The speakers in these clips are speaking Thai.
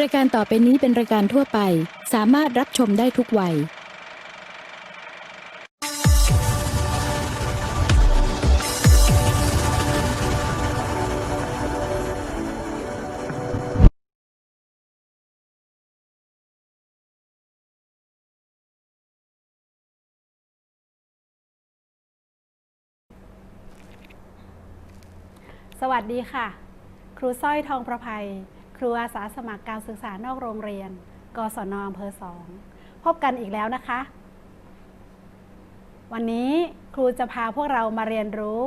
รายการต่อไปนี้เป็นรายการทั่วไป สามารถรับชมได้ทุกวัย สวัสดีค่ะ ครูสร้อยทองประภัย ครูอาสาสมัครการศึกษานอกโรงเรียน กศนอำเภอสอง พบกันอีกแล้วนะคะ วันนี้ครูจะพาพวกเรามาเรียนรู้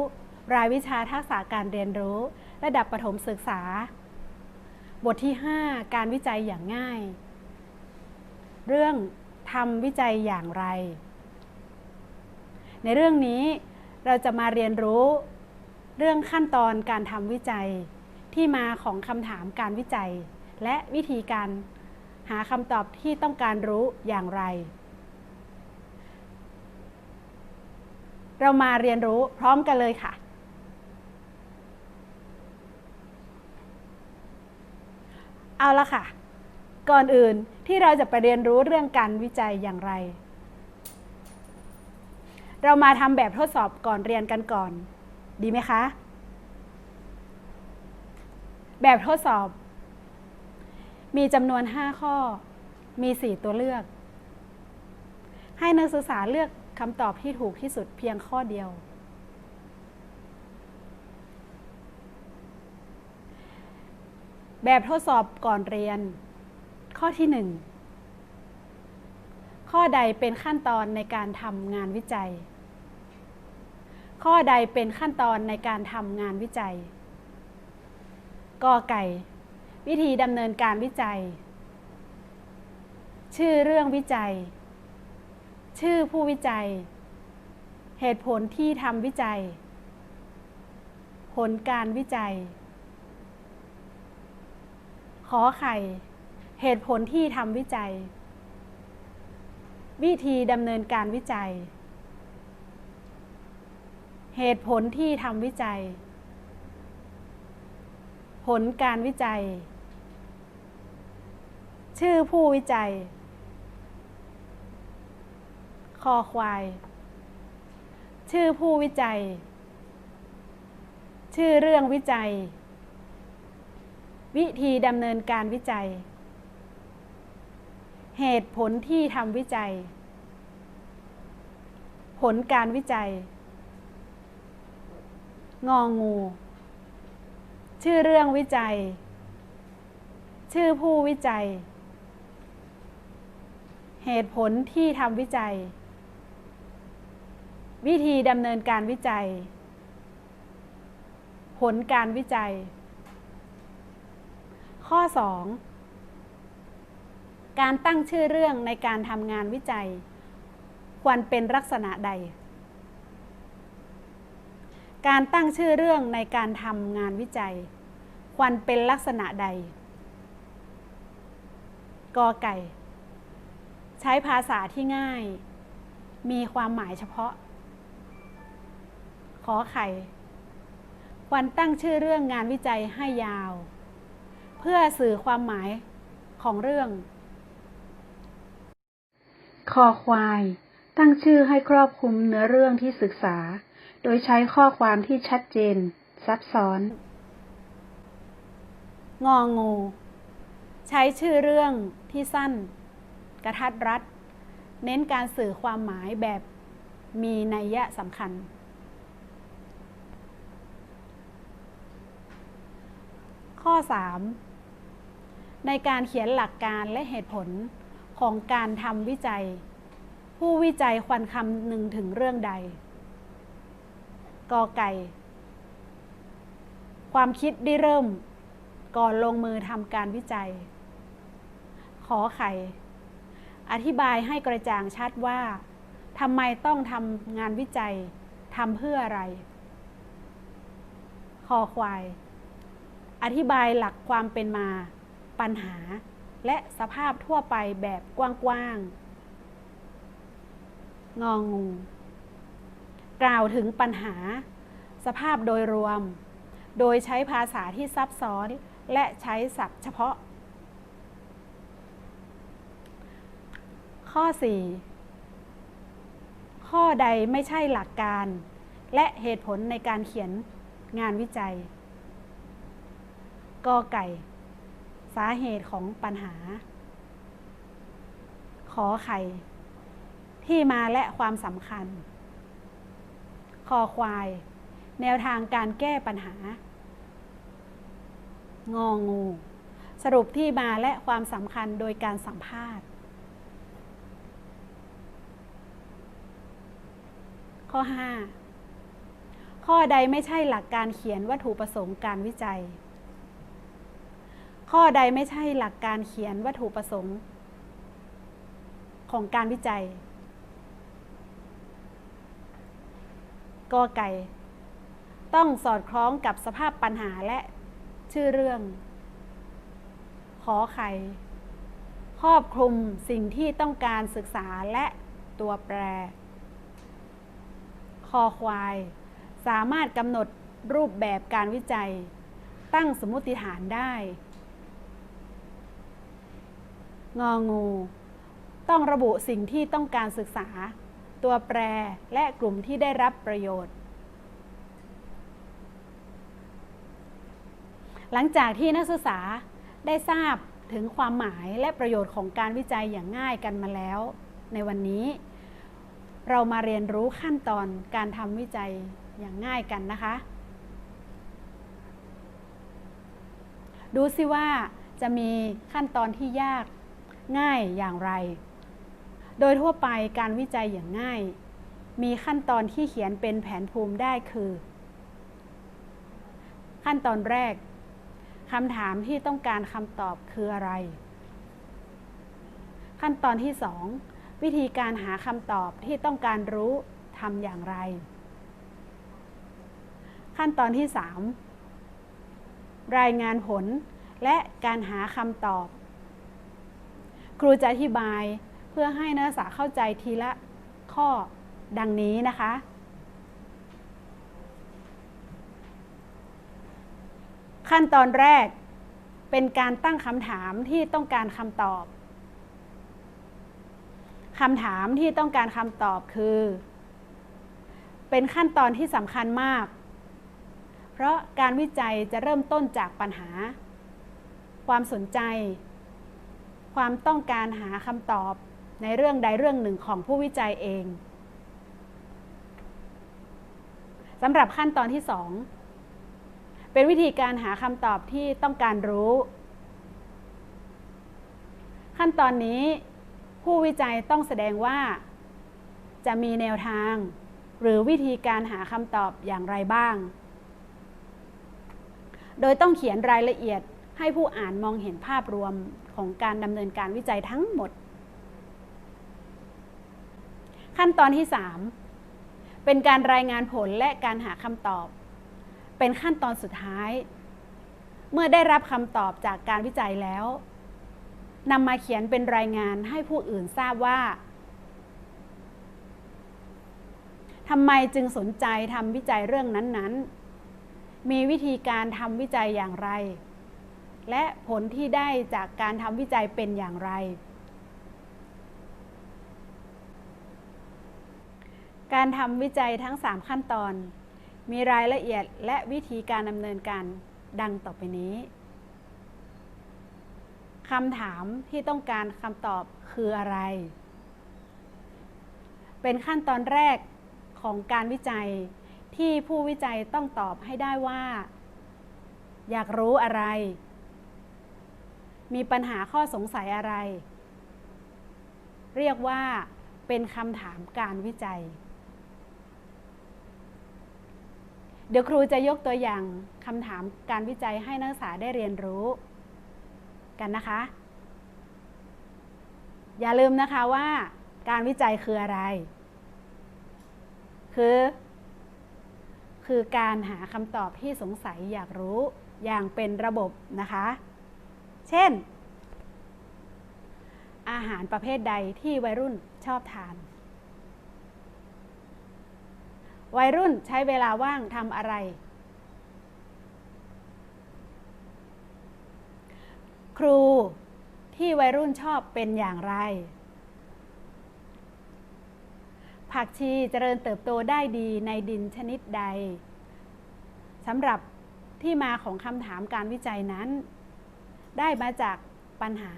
รายวิชาทักษะการเรียนรู้ ระดับประถมศึกษา บทที่ 5 การวิจัยอย่างง่าย เรื่องทำวิจัยอย่างไร ในเรื่องนี้เราจะมาเรียนรู้ เรื่องขั้นตอนการทำวิจัย ที่มาของคำถามการวิจัย และวิธีการหาคำตอบที่ต้องการรู้อย่างไร เรามาเรียนรู้พร้อมกันเลยค่ะ เอาละค่ะ ก่อนอื่นที่เราจะไปเรียนรู้เรื่องการวิจัยอย่างไร เรามาทำแบบทดสอบก่อนเรียนกันก่อน ดีไหมคะ แบบทดสอบ มีจำนวน 5 ข้อ มี 4 ตัวเลือก ให้นักศึกษาเลือกคำตอบที่ถูกที่สุดเพียงข้อเดียว แบบทดสอบก่อนเรียน ข้อที่ 1 ข้อใดเป็นขั้นตอนในการทำงานวิจัย ข้อใดเป็นขั้นตอนในการทำงานวิจัย กอไก่ วิธีดำเนินการวิจัย ชื่อเรื่องวิจัย ชื่อผู้วิจัย เหตุผลที่ทำวิจัย ผลการวิจัย ขอไข่ เหตุผลที่ทำวิจัย วิธีดำเนินการวิจัย เหตุผลที่ทำวิจัย ผลการวิจัย ชื่อผู้วิจัย คอควาย ชื่อผู้วิจัย ชื่อเรื่องวิจัย วิธีดำเนินการวิจัย เหตุผลที่ทำวิจัย ผลการวิจัย งองู ชื่อเรื่องวิจัย ชื่อผู้วิจัย เหตุผลที่ทำวิจัย วิธีดำเนินการวิจัย ผลการวิจัย ข้อ 2 การตั้งชื่อเรื่องในการทำงานวิจัย ควรเป็นลักษณะใด การตั้งชื่อเรื่องในการทำงานวิจัย ควรเป็นลักษณะใดกอไก่ ใช้ภาษาที่ง่าย มีความหมายเฉพาะ ขอไข่ ควรตั้งชื่อเรื่องงานวิจัยให้ยาว เพื่อสื่อความหมายของเรื่อง คอควาย ตั้งชื่อให้ครอบคลุมเนื้อเรื่องที่ศึกษา โดยใช้ข้อความที่ชัดเจน ซับซ้อน งองู ใช้ชื่อเรื่องที่สั้น กระทัดรัด เน้นการสื่อความหมายแบบมีนัยยะสำคัญ ข้อ 3 ในการเขียนหลักการและเหตุผลของการทำวิจัย ผู้วิจัยควรคำหนึ่งถึงเรื่องใด กอไก่ ความคิดได้เริ่ม ก่อนลงมือทำการวิจัย ขอไข่ อธิบายให้กระจ่างชัดว่าทำไมต้องทำงานวิจัยทำเพื่ออะไร คอควาย อธิบายหลักความเป็นมา ปัญหา และสภาพทั่วไปแบบกว้างๆงองู กล่าวถึงปัญหา สภาพโดยรวม โดยใช้ภาษาที่ซับซ้อนและใช้ศัพท์เฉพาะ ข้อ 4 ข้อใดไม่ใช่หลักการ และเหตุผลในการเขียนงานวิจัยกอไก่ สาเหตุของปัญหา ขอไข่ ที่มาและความสำคัญ คอควาย แนวทางการแก้ปัญหา งองู สรุปที่มาและความสำคัญโดยการสัมภาษณ์ ข้อ 5 ข้อใดไม่ใช่หลักการเขียนวัตถุประสงค์การวิจัย ข้อใดไม่ใช่หลักการเขียนวัตถุประสงค์ ของการวิจัย กอไก่ ต้องสอดคล้องกับสภาพปัญหาและชื่อเรื่อง ขอไข่ ครอบคลุมสิ่งที่ต้องการศึกษาและตัวแปร คอควาย สามารถกำหนดรูปแบบการวิจัย ตั้งสมมติฐานได้ งองู ต้องระบุสิ่งที่ต้องการศึกษา ตัวแปร และกลุ่มที่ได้รับประโยชน์ หลังจากที่นักศึกษาได้ทราบถึงความหมายและประโยชน์ของการวิจัยอย่างง่ายกันมาแล้ว ในวันนี้ เรามาเรียนรู้ขั้นตอนการทำวิจัยอย่างง่ายกันนะคะ ดูสิว่าจะมีขั้นตอนที่ยากง่ายอย่างไร โดยทั่วไปการวิจัยอย่างง่าย มีขั้นตอนที่เขียนเป็นแผนภูมิได้คือ ขั้นตอนแรกคำถามที่ต้องการคำตอบคืออะไร ขั้นตอนที่ 2 วิธีการหาคำตอบที่ต้องการรู้ทำอย่างไร ขั้นตอนที่ 3 รายงานผลและการหาคำตอบ ครูจะอธิบาย เพื่อให้นักศึกษาเข้าใจทีละข้อดังนี้นะคะ ขั้นตอนแรกเป็นการตั้งคำถามที่ต้องการคำตอบคำถามที่ต้องการคำตอบคือ เป็นขั้นตอนที่สำคัญมาก เพราะการวิจัยจะเริ่มต้นจากปัญหา ความสนใจ ความต้องการหาคำตอบ ในเรื่องใดเรื่องหนึ่งของผู้วิจัยเองสำหรับขั้นตอนที่ 2 เป็นวิธีการหาคำตอบที่ต้องการรู้ ขั้นตอนนี้ ผู้วิจัยต้องแสดงว่า จะมีแนวทาง หรือวิธีการหาคำตอบอย่างไรบ้าง โดยต้องเขียนรายละเอียดให้ผู้อ่านมองเห็นภาพรวมของการดำเนินการวิจัยทั้งหมด ขั้นตอนที่ 3 เป็นการรายงานผลและการหาคำตอบ เป็นขั้นตอนสุดท้าย เมื่อได้รับคำตอบจากการวิจัยแล้วนำมาเขียนเป็นรายงานให้ผู้อื่นทราบว่าทำไมจึงสนใจทำวิจัยเรื่องนั้นๆ มีวิธีการทำวิจัยอย่างไร และผลที่ได้จากการทำวิจัยเป็นอย่างไร การทำวิจัยทั้ง 3 ขั้นตอน มีรายละเอียดและวิธีการดำเนินการดังต่อไปนี้คำถามที่ต้องการคำตอบคืออะไร เป็นขั้นตอนแรกของการวิจัยที่ผู้วิจัยต้องตอบให้ได้ว่า อยากรู้อะไร มีปัญหาข้อสงสัยอะไร เรียกว่าเป็นคำถามการวิจัย เดี๋ยวครูจะยกตัวอย่างคำถามการวิจัยให้นักศึกษาได้เรียนรู้กันนะคะ อย่าลืมนะคะว่าการวิจัยคืออะไร คือ คือการหาคำตอบที่สงสัยอยากรู้อย่างเป็นระบบนะคะ เช่น อาหารประเภทใดที่วัยรุ่นชอบทาน วัยรุ่นใช้เวลาว่างทำอะไร ครูที่วัยรุ่นชอบเป็นอย่างไร ผักชีเจริญเติบโตได้ดีในดินชนิดใดสำหรับที่มาของคำถามการวิจัยนั้น ได้มาจากปัญหา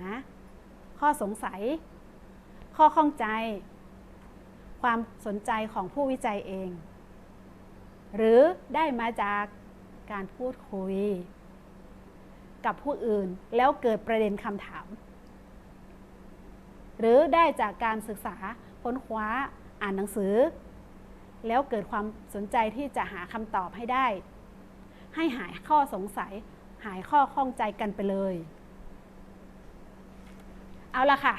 ข้อสงสัย ข้อข้องใจ ความสนใจของผู้วิจัยเอง หรือได้มาจากการพูดคุย กับผู้อื่นแล้วเกิดประเด็นคำถาม หรือได้จากการศึกษาค้นคว้าอ่านหนังสือ แล้วเกิดความสนใจที่จะหาคำตอบให้ได้ ให้หายข้อสงสัย หายข้อข้องใจกันไปเลย เอาละค่ะ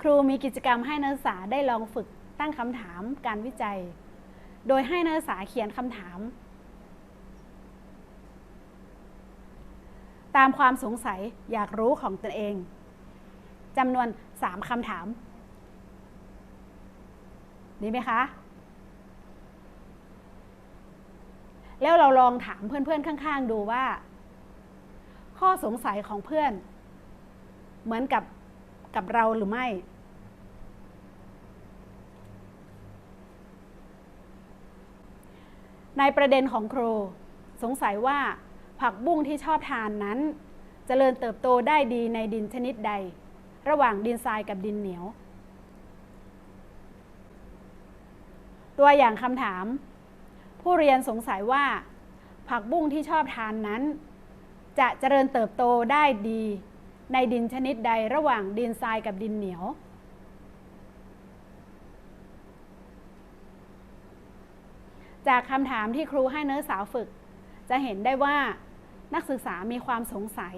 ครูมีกิจกรรมให้นักศึกษาได้ลองฝึกตั้งคำถามการวิจัย โดยให้นักศึกษาเขียนคำถาม ตามความสงสัยอยากรู้ของตนเองจำนวน 3คำถาม ดีไหมคะ แล้วเราลองถามเพื่อนๆ ข้าง ๆ ดูว่า ข้อสงสัยของเพื่อน เหมือนกับกับเราหรือไม่ ในประเด็นของครู สงสัยว่าผักบุ้งที่ชอบทานนั้นจเจริญเติบโตได้ดีในดินชนิดใด ระหว่างดินทรายกับดินเหนียว ตัวอย่างคำถาม ผู้เรียนสงสัยว่า ผักบุ้งที่ชอบทานนั้น จะเจริญเติบโตได้ดี ในดินชนิดใดระหว่างดินทรายกับดินเหนียว จากคำถามที่ครูให้เนื้อสาวฝึก จะเห็นได้ว่านักศึกษามีความสงสัย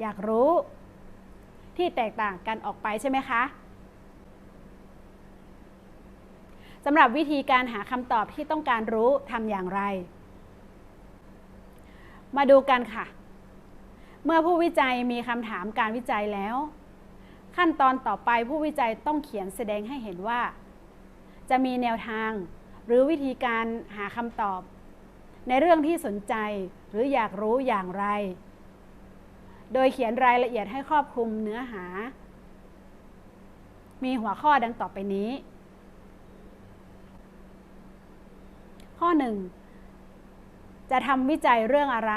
อยากรู้ ที่แตกต่างกันออกไปใช่ไหมคะสำหรับวิธีการหาคำตอบที่ต้องการรู้ทำอย่างไร มาดูกันค่ะ เมื่อผู้วิจัยมีคำถามการวิจัยแล้ว ขั้นตอนต่อไปผู้วิจัยต้องเขียนแสดงให้เห็นว่า จะมีแนวทาง หรือวิธีการหาคำตอบ ในเรื่องที่สนใจหรืออยากรู้อย่างไร โดยเขียนรายละเอียดให้ครอบคลุมเนื้อหา มีหัวข้อดังต่อไปนี้ ข้อ 1 จะทำวิจัยเรื่องอะไร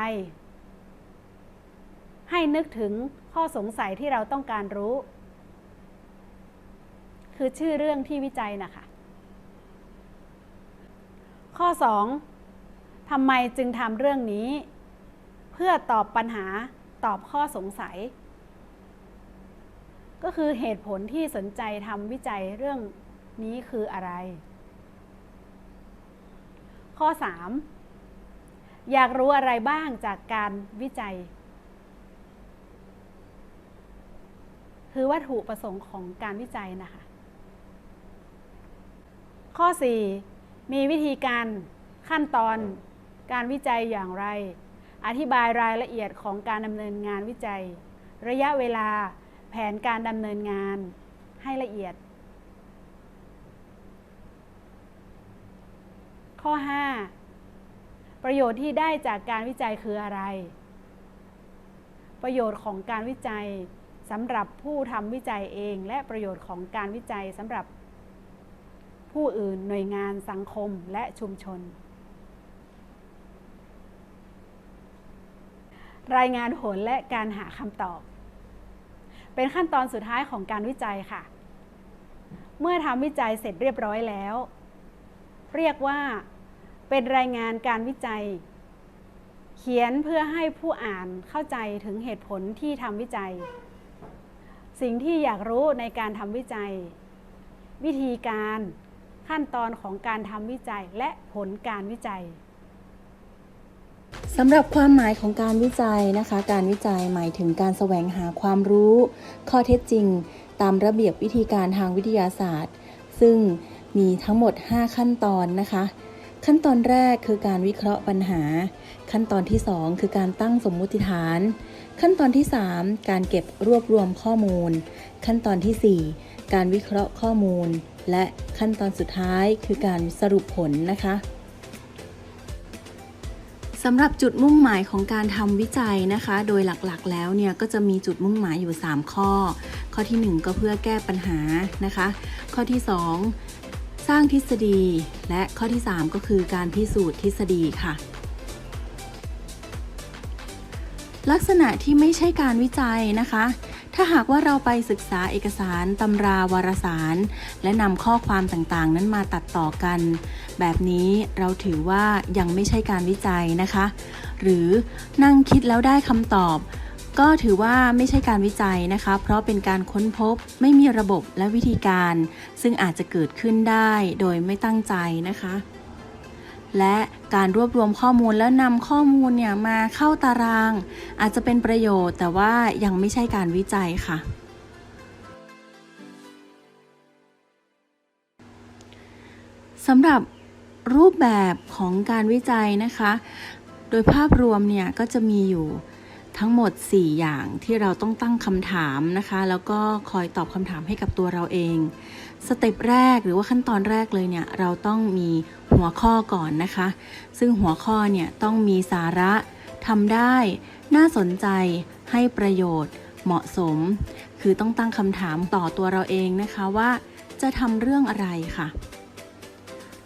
ให้นึกถึงข้อสงสัยที่เราต้องการรู้ คือชื่อเรื่องที่วิจัยนะคะ ข้อ 2ทำไมจึงทำเรื่องนี้ เพื่อตอบปัญหาตอบข้อสงสัย ก็คือเหตุผลที่สนใจทำวิจัยเรื่องนี้คืออะไร ข้อ 3 อยากรู้อะไรบ้างจากการวิจัย คือวัตถุประสงค์ของการวิจัยนะคะ ข้อ 4 มีวิธีการขั้นตอนการวิจัยอย่างไร อธิบายรายละเอียดของการดำเนินงานวิจัย ระยะเวลาแผนการดำเนินงานให้ละเอียด ข้อ 5 ประโยชน์ที่ได้จากการวิจัยคืออะไร ประโยชน์ของการวิจัยสำหรับผู้ทำวิจัยเอง และประโยชน์ของการวิจัยสำหรับ ผู้อื่นหน่วยงานสังคมและชุมชน รายงานผลและการหาคำตอบ เป็นขั้นตอนสุดท้ายของการวิจัยค่ะ เมื่อทำวิจัยเสร็จเรียบร้อยแล้ว เรียกว่าเป็นรายงานการวิจัย เขียนเพื่อให้ผู้อ่านเข้าใจถึงเหตุผลที่ทำวิจัย สิ่งที่อยากรู้ในการทำวิจัย วิธีการ ขั้นตอนของการทำวิจัยและผลการวิจัยสำหรับความหมายของการวิจัยนะคะ การวิจัยหมายถึงการแสวงหาความรู้ ข้อเท็จจริง ตามระเบียบวิธีการทางวิทยาศาสตร์ ซึ่งมีทั้งหมด 5 ขั้นตอนนะคะ ขั้นตอนแรกคือการวิเคราะห์ปัญหา ขั้นตอนที่ 2 คือการตั้งสมมุติฐาน ขั้นตอนที่ 3 การเก็บรวบรวมข้อมูล ขั้นตอนทีสี่4 การวิเคราะห์ข้อมูล และขั้นตอนสุดท้ายคือการสรุปผลนะคะสำหรับจุดมุ่งหมายของการทำวิจัยนะคะ โดยหลักๆ แล้วเนี่ยก็จะมีจุดมุ่งหมายอยู่ 3 ข้อ ข้อทีหนึ่1 ก็เพื่อแก้ปัญหานะคะ ข้อที่ 2 สร้างทฤษฎี และข้อที่ 3 ก็คือการพิสูจน์ทฤษฎีค่ะ ลักษณะที่ไม่ใช่การวิจัยนะคะ ถ้าหากว่าเราไปศึกษาเอกสารตำราวารสาร และนำข้อความต่างๆ นั้นมาตัดต่อกัน แบบนี้เราถือว่ายังไม่ใช่การวิจัยนะคะ หรือนั่งคิดแล้วได้คำตอบ ก็ถือว่าไม่ใช่การวิจัยนะคะ เพราะเป็นการค้นพบไม่มีระบบและวิธีการ ซึ่งอาจจะเกิดขึ้นได้โดยไม่ตั้งใจนะคะ และการรวบรวมข้อมูลแล้วนำข้อมูลเนี่ยมาเข้าตาราง อาจจะเป็นประโยชน์ แต่ว่ายังไม่ใช่การวิจัยค่ะ สำหรับรูปแบบของการวิจัยนะคะ โดยภาพรวมเนี่ยก็จะมีอยู่ทั้งหมด 4 อย่างที่เราต้องตั้งคำถามนะคะ แล้วก็คอยตอบคำถามให้กับตัวเราเอง สเต็ปแรกหรือว่าขั้นตอนแรกเลยเนี่ย เราต้องมี หัวข้อก่อนนะคะ ซึ่งหัวข้อเนี่ยต้องมีสาระทำได้ น่าสนใจให้ประโยชน์ เหมาะสม คือต้องตั้งคำถามต่อตัวเราเองนะคะว่า จะทำเรื่องอะไรค่ะ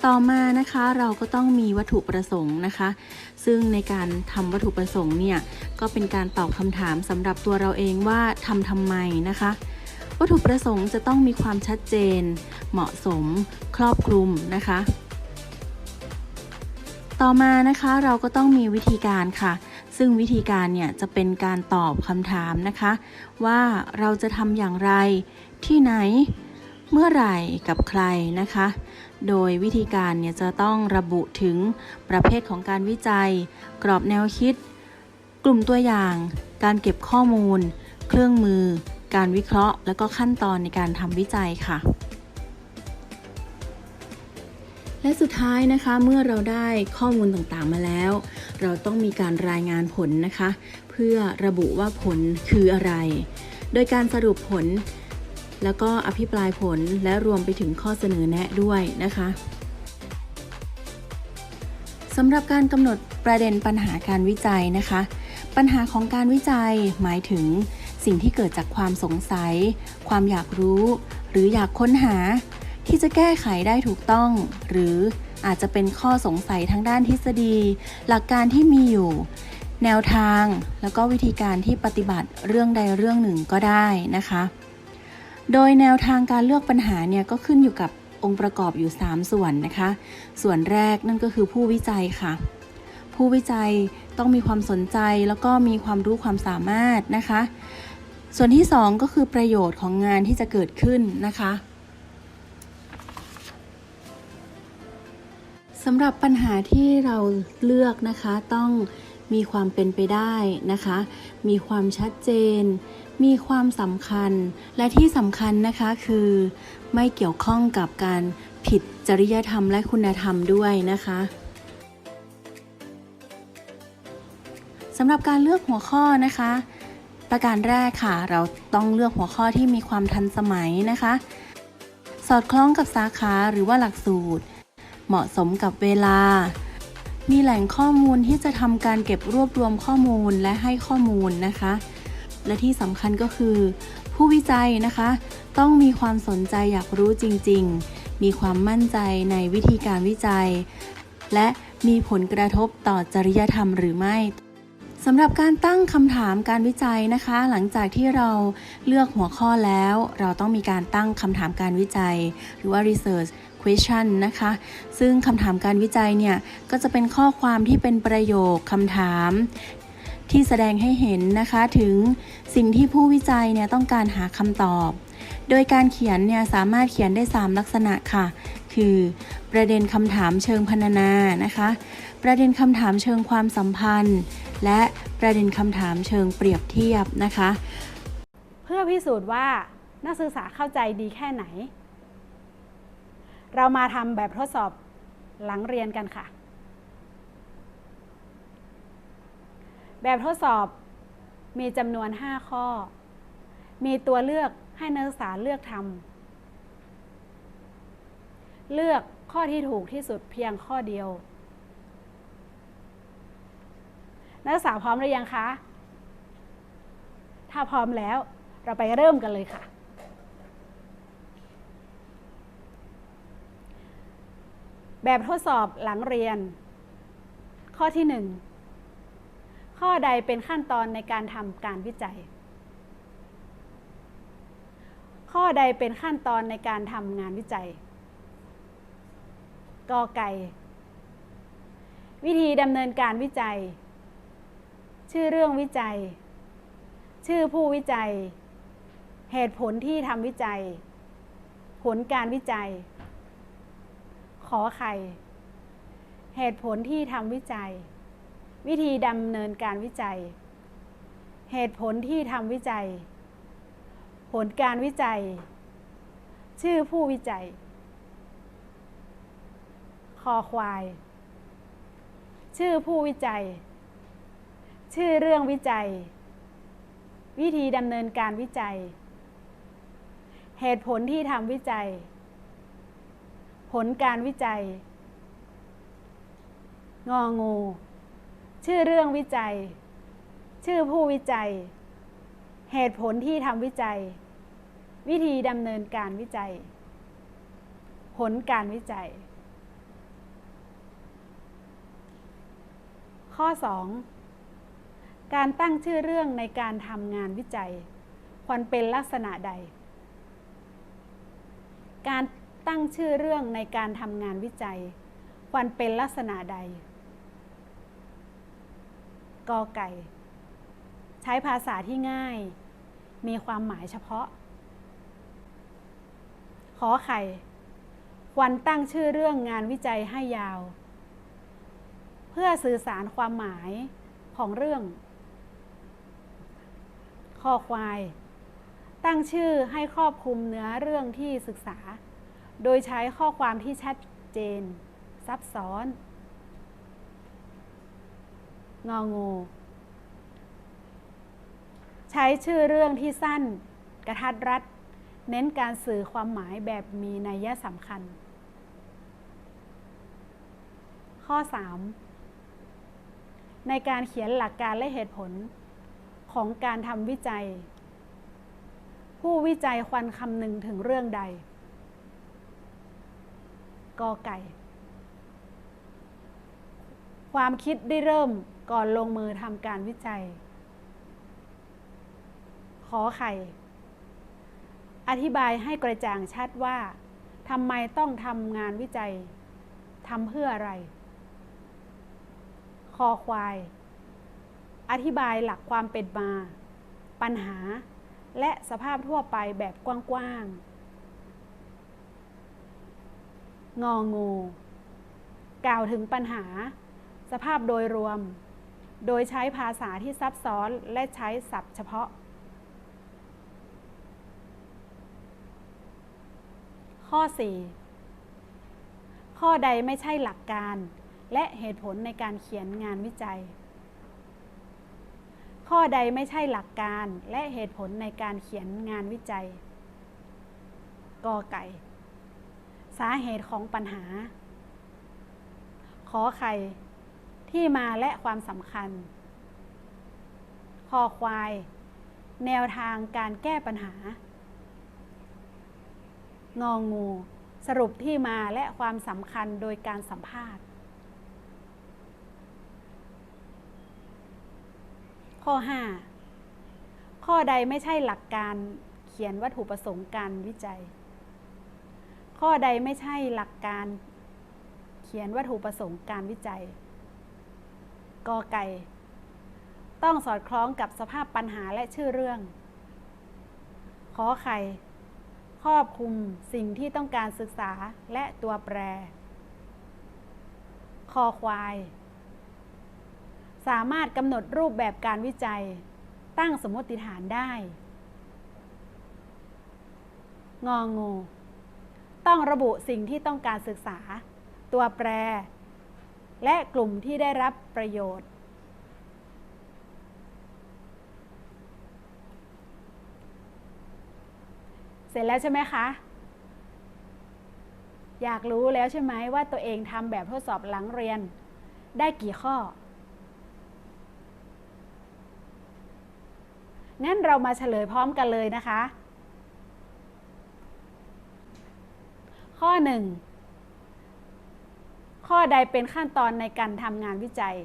ต่อมานะคะเราก็ต้องมีวัตถุประสงค์นะคะ ซึ่งในการทำวัตถุประสงค์เนี่ยก็เป็นการตอบคำถามสำหรับตัวเราเองว่าทำทำไมนะคะวัตถุประสงค์จะต้องมีความชัดเจน เหมาะสม ครอบคลุมนะคะ ต่อมานะคะเราก็ต้องมีวิธีการค่ะ ซึ่งวิธีการเนี่ยจะเป็นการตอบคำถามนะคะ ว่าเราจะทำอย่างไร ที่ไหน เมื่อไหร่กับใครนะคะ โดยวิธีการเนี่ยจะต้องระบุถึงประเภทของการวิจัย กรอบแนวคิด กลุ่มตัวอย่าง การเก็บข้อมูล เครื่องมือ การวิเคราะห์ และก็ขั้นตอนในการทำวิจัยค่ะ และสุดท้ายนะคะเมื่อเราได้ข้อมูลต่างๆมาแล้ว เราต้องมีการรายงานผลนะคะ เพื่อระบุว่าผลคืออะไร โดยการสรุปผล แล้วก็อภิปรายผลและรวมไปถึงข้อเสนอแนะด้วยนะคะสำหรับการกำหนดประเด็นปัญหาการวิจัยนะคะ ปัญหาของการวิจัยหมายถึงสิ่งที่เกิดจากความสงสัย ความอยากรู้ หรืออยากค้นหา ที่จะแก้ไขได้ถูกต้อง หรืออาจจะเป็นข้อสงสัยทางด้านทฤษฎี หลักการที่มีอยู่ แนวทางแล้วก็วิธีการที่ปฏิบัติเรื่องใดเรื่องหนึ่งก็ได้นะคะ โดยแนวทางการเลือกปัญหาเนี่ยก็ขึ้นอยู่กับองค์ประกอบอยู่ 3 ส่วนนะคะ ส่วนแรกนั่นก็คือผู้วิจัยค่ะ ผู้วิจัยต้องมีความสนใจแล้วก็มีความรู้ความสามารถนะคะ ส่วนที่ 2 ก็คือประโยชน์ของงานที่จะเกิดขึ้นนะคะ สำหรับปัญหาที่เราเลือกนะคะต้องมีความเป็นไปได้นะคะ มีความชัดเจน มีความสำคัญ และที่สำคัญนะคะคือไม่เกี่ยวข้องกับการผิดจริยธรรมและคุณธรรมด้วยนะคะสำหรับการเลือกหัวข้อนะคะ ประการแรกค่ะ เราต้องเลือกหัวข้อที่มีความทันสมัยนะคะ สอดคล้องกับสาขาหรือว่าหลักสูตร เหมาะสมกับเวลา มีแหล่งข้อมูลที่จะทำการเก็บรวบรวมข้อมูลและให้ข้อมูลนะคะ และที่สำคัญก็คือ ผู้วิจัยนะคะ ต้องมีความสนใจอยากรู้จริง ๆ มีความมั่นใจในวิธีการวิจัย และมีผลกระทบต่อจริยธรรมหรือไม่สำหรับการตั้งคำถามการวิจัยนะคะ หลังจากที่เราเลือกหัวข้อแล้ว เราต้องมีการตั้งคำถามการวิจัย หรือว่า research question นะคะ ซึ่งคำถามการวิจัยเนี่ย ก็จะเป็นข้อความที่เป็นประโยคคำถาม ที่แสดงให้เห็นนะคะถึงสิ่งที่ผู้วิจัยเนี่ยต้องการหาคำตอบ โดยการเขียนเนี่ยสามารถเขียนได้ 3 ลักษณะค่ะ คือประเด็นคำถามเชิงพรรณนานะคะ ประเด็นคำถามเชิงความสัมพันธ์ และประเด็นคำถามเชิงเปรียบเทียบนะคะ เพื่อพิสูจน์ว่านักศึกษาเข้าใจดีแค่ไหน เรามาทำแบบทดสอบหลังเรียนกันค่ะ แบบทดสอบมีจำนวน 5 ข้อ มีตัวเลือกให้นักศึกษาเลือกทำเลือกข้อที่ถูกที่สุดเพียงข้อเดียว นักศึกษาพร้อมหรือยังคะ ถ้าพร้อมแล้วเราไปเริ่มกันเลยค่ะ แบบทดสอบหลังเรียน ข้อที่ 1 ข้อใดเป็นขั้นตอนในการทำการวิจัย ข้อใดเป็นขั้นตอนในการทำงานวิจัยกอไก่ วิธีดำเนินการวิจัย ชื่อเรื่องวิจัย ชื่อผู้วิจัย เหตุผลที่ทำวิจัย ผลการวิจัย ขอไข่เหตุผลที่ทำวิจัย วิธีดำเนินการวิจัย เหตุผลที่ทำวิจัย ผลการวิจัย ชื่อผู้วิจัย คอควาย ชื่อผู้วิจัย ชื่อเรื่องวิจัย วิธีดำเนินการวิจัย เหตุผลที่ทำวิจัย ผลการวิจัย งองู ชื่อเรื่องวิจัย ชื่อผู้วิจัย เหตุผลที่ทำวิจัย วิธีดำเนินการวิจัย ผลการวิจัย ข้อ 2 การตั้งชื่อเรื่องในการทำงานวิจัย ควรเป็นลักษณะใด การ ตั้งชื่อเรื่องในการทำงานวิจัย ควรเป็นลักษณะใดกอไก่ ใช้ภาษาที่ง่าย มีความหมายเฉพาะ ขอไข่ ควรตั้งชื่อเรื่องงานวิจัยให้ยาว เพื่อสื่อสารความหมายของเรื่องคอควาย ตั้งชื่อให้ครอบคลุมเนื้อเรื่องที่ศึกษา โดยใช้ข้อความที่ชัดเจน ซับซ้อน งองู ใช้ชื่อเรื่องที่สั้น กระทัดรัด เน้นการสื่อความหมายแบบมีนัยสำคัญ ข้อ 3 ในการเขียนหลักการและเหตุผลของการทำวิจัย ผู้วิจัยควรคำนึงถึงเรื่องใด กอไก่ ความคิดได้เริ่มก่อนลงมือทำการวิจัย ขอไข่ อธิบายให้กระจ่างชัดว่าทำไมต้องทำงานวิจัยทำเพื่ออะไร คอควาย อธิบายหลักความเป็นมา ปัญหา และสภาพทั่วไปแบบกว้างๆ งองู กล่าวถึงปัญหา สภาพโดยรวม โดยใช้ภาษาที่ซับซ้อนและใช้ศัพท์เฉพาะ ข้อ 4 ข้อใดไม่ใช่หลักการ และเหตุผลในการเขียนงานวิจัย ข้อใดไม่ใช่หลักการและเหตุผลในการเขียนงานวิจัยกอไก่ สาเหตุของปัญหา ขอไข่ที่มาและความสำคัญ คอควาย แนวทางการแก้ปัญหา งองงู สรุปที่มาและความสำคัญโดยการสัมภาษณ์ ข้อ 5 ข้อใดไม่ใช่หลักการเขียนวัตถุประสงค์การวิจัย ข้อใดไม่ใช่หลักการเขียนวัตถุประสงค์การวิจัย กอไก่ ต้องสอดคล้องกับสภาพปัญหาและชื่อเรื่อง ขอไข่ ครอบคลุมสิ่งที่ต้องการศึกษาและตัวแปร คอควาย สามารถกำหนดรูปแบบการวิจัย ตั้งสมมติฐานได้ งองู ต้องระบุสิ่งที่ต้องการศึกษา ตัวแปร และกลุ่มที่ได้รับประโยชน์ เสร็จแล้วใช่ไหมคะ อยากรู้แล้วใช่ไหมว่าตัวเองทำแบบทดสอบหลังเรียน ได้กี่ข้องั้นเรามาเฉลยพร้อมกันเลยนะคะ ข้อ 1 ข้อใดเป็นขั้นตอนในการทำงานวิจัย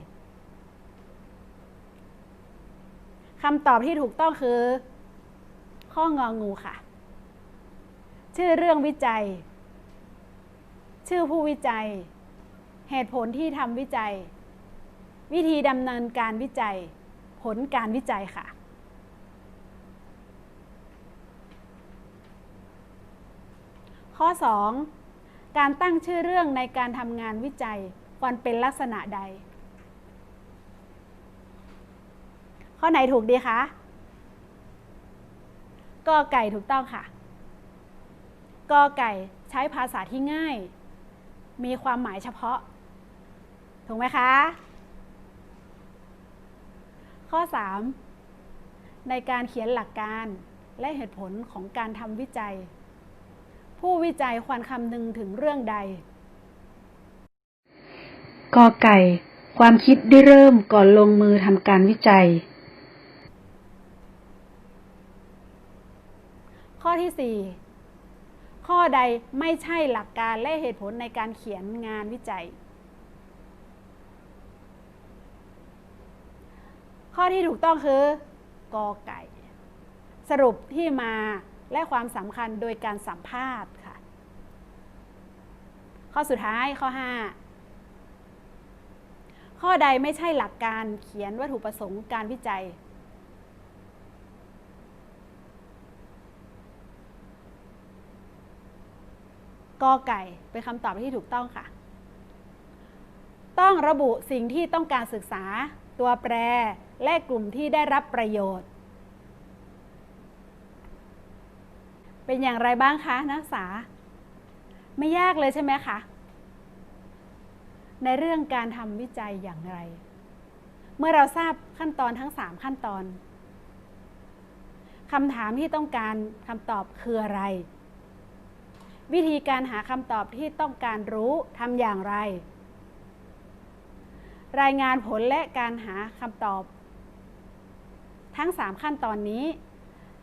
คำตอบที่ถูกต้องคือ ข้ององูค่ะ ชื่อเรื่องวิจัย ชื่อผู้วิจัย เหตุผลที่ทำวิจัย วิธีดำเนินการวิจัย ผลการวิจัยค่ะ ข้อ 2 การตั้งชื่อเรื่องในการทำงานวิจัยควรเป็นลักษณะใด ข้อไหนถูกดีคะกอไก่ถูกต้องค่ะกอไก่ใช้ภาษาที่ง่าย มีความหมายเฉพาะ ถูกไหมคะ ข้อ 3 ในการเขียนหลักการและเหตุผลของการทำวิจัย ผู้วิจัยควรคำนึงถึงเรื่องใดกอไก่ ความคิดได้เริ่มก่อนลงมือทำการวิจัย ข้อที่ 4 ข้อใดไม่ใช่หลักการและเหตุผลในการเขียนงานวิจัย ข้อที่ถูกต้องคือกอไก่ สรุปที่มา และความสำคัญโดยการสัมภาษณ์ค่ะ ข้อสุดท้ายข้อ 5 ข้อใดไม่ใช่หลักการเขียนวัตถุประสงค์การวิจัย กอไก่เป็นคำตอบที่ถูกต้องค่ะ ต้องระบุสิ่งที่ต้องการศึกษา ตัวแปร และกลุ่มที่ได้รับประโยชน์ เป็นอย่างไรบ้างคะนักศึกษา ไม่ยากเลยใช่ไหมคะ ในเรื่องการทำวิจัยอย่างไร เมื่อเราทราบขั้นตอนทั้ง 3 ขั้นตอนคำถามที่ต้องการคำตอบคืออะไร วิธีการหาคำตอบที่ต้องการรู้ทำอย่างไร รายงานผลและการหาคำตอบ ทั้ง 3 ขั้นตอนนี้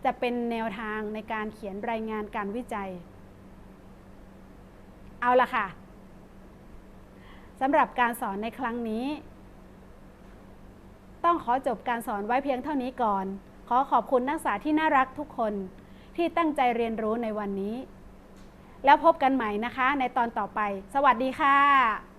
จะเป็นแนวทางในการเขียนรายงานการวิจัย เอาละค่ะสำหรับการสอนในครั้งนี้ ต้องขอจบการสอนไว้เพียงเท่านี้ก่อน ขอขอบคุณนักศึกษาที่น่ารักทุกคนที่ตั้งใจเรียนรู้ในวันนี้ แล้วพบกันใหม่นะคะในตอนต่อไป สวัสดีค่ะ